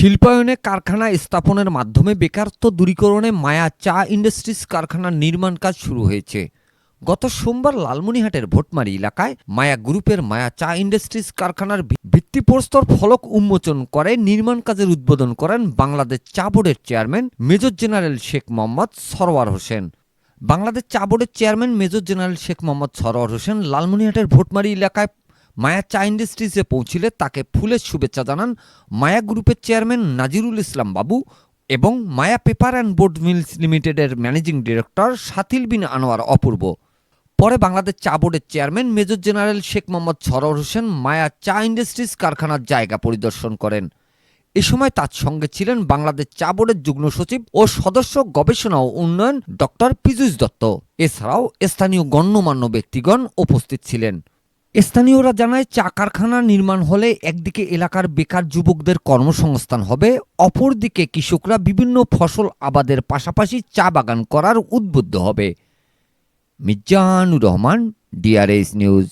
শিল্পায়নে কারখানা স্থাপনের মাধ্যমে বেকারত্ব দূরীকরণে মায়া, চা ইন্ডাস্ট্রিজ কারখানার নির্মাণ কাজ শুরু হয়েছে। গত সোমবার লালমনিহাটের ভোটমারি এলাকায় মায়া গ্রুপের মায়া চা ইন্ডাস্ট্রিজ কারখানার ভিত্তিপ্রস্তর ফলক উন্মোচন করে নির্মাণ কাজের উদ্বোধন করেন বাংলাদেশ চা বোর্ডের chairman major general Sheikh Mohammad Sarwar Hossain. Bangladesh চা বোর্ডের chairman major general Sheikh Mohammad Sarwar Hossain লালমনিহাটের Bhotmari এলাকায় মায়া চা ইন্ডাস্ট্রিজে পৌঁছিলে তাকে ফুলের শুভেচ্ছা জানান মায়া গ্রুপের চেয়ারম্যান নাজিরুল ইসলাম বাবু এবং Maya paper and board mills লিমিটেডের ম্যানেজিং ডিরেক্টর সাথিল বিন আনোয়ার অপূর্ব। পরে বাংলাদেশ চা বোর্ডের chairman major general Sheikh Mohammad Sarwar Hossain Maya চা ইন্ডাস্ট্রিজ কারখানার জায়গা পরিদর্শন করেন। এ সময় তার সঙ্গে ছিলেন বাংলাদেশ চা বোর্ডের যুগ্ম সচিব ও সদস্য গবেষণা ও উন্নয়ন ডক্টর পীযূষ দত্ত। এছাড়াও স্থানীয় গণ্যমান্য ব্যক্তিগণ উপস্থিত ছিলেন। স্থানীয়রা জানায় চা কারখানা নির্মাণ হলে একদিকে এলাকার বেকার যুবকদের কর্মসংস্থান হবে, অপরদিকে কৃষকরা বিভিন্ন ফসল আবাদের পাশাপাশি চা বাগান করার উদ্বুদ্ধ হবে। মির্জানুর রহমান ডিআরএস নিউজ